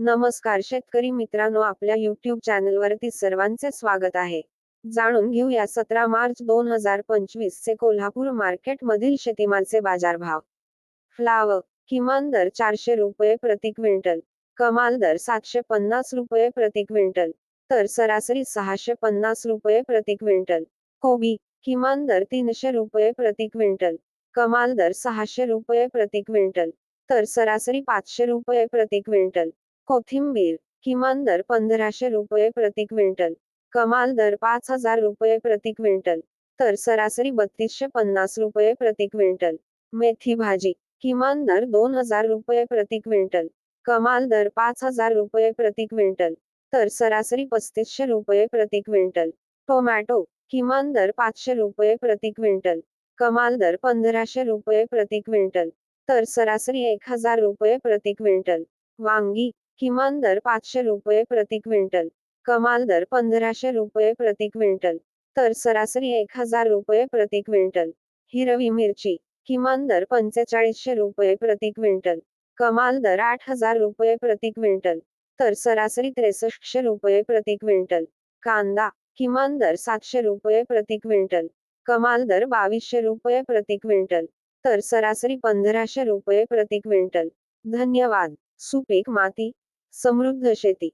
नमस्कार शेतकरी मित्रांनो आपल्या युट्यूब चॅनलवरती सर्वांचे स्वागत आहे. जाणून घेऊया सतरा मार्च दोन हजार पंचवीस चे कोल्हापूर मार्केट मधील शेतीमालचे बाजारभाव. फ्लावर किमान दर चारशे रुपये प्रति क्विंटल कमाल दर सातशे पन्नास रुपये प्रति क्विंटल तर सरासरी सहाशे पन्नास रुपये प्रति क्विंटल. कोबी किमान दर तीनशे रुपये प्रति क्विंटल कमाल दर सहाशे रुपये प्रति क्विंटल तर सरासरी पाचशे रुपये प्रति क्विंटल. कोथिंबीर किमान दर पंधराशे रुपये प्रति क्विंटल कमाल दर पाच हजार रुपये प्रति क्विंटल तर सरासरी बत्तीसशे पन्नास रुपये प्रति क्विंटल. मेथी भाजी किमान दर दोन हजार रुपये प्रति क्विंटल कमाल दर पाच हजार रुपये प्रति क्विंटल तर सरासरी पस्तीसशे रुपये प्रति क्विंटल. टोमॅटो किमान दर पाचशे रुपये प्रति क्विंटल कमाल दर पंधराशे रुपये प्रति क्विंटल तर सरासरी एक हजार रुपये प्रति क्विंटल. वांगी किमान दर पाचशे रुपये प्रति क्विंटल कमाल दर पंधराशे रुपये प्रति क्विंटल तर सरासरी एक हजार रुपये प्रति क्विंटल. हिरवी मिरची किमान दर पंचेचाळीसशे रुपये प्रति क्विंटल कमाल दर आठ हजार रुपये प्रति क्विंटल तर सरासरी त्रेसष्टशे रुपये प्रति क्विंटल. कांदा किमान दर सातशे रुपये प्रति क्विंटल कमाल दर बावीसशे रुपये प्रति क्विंटल तर सरासरी पंधराशे रुपये प्रति क्विंटल. धन्यवाद. सुपीक माती समृद्ध शेती.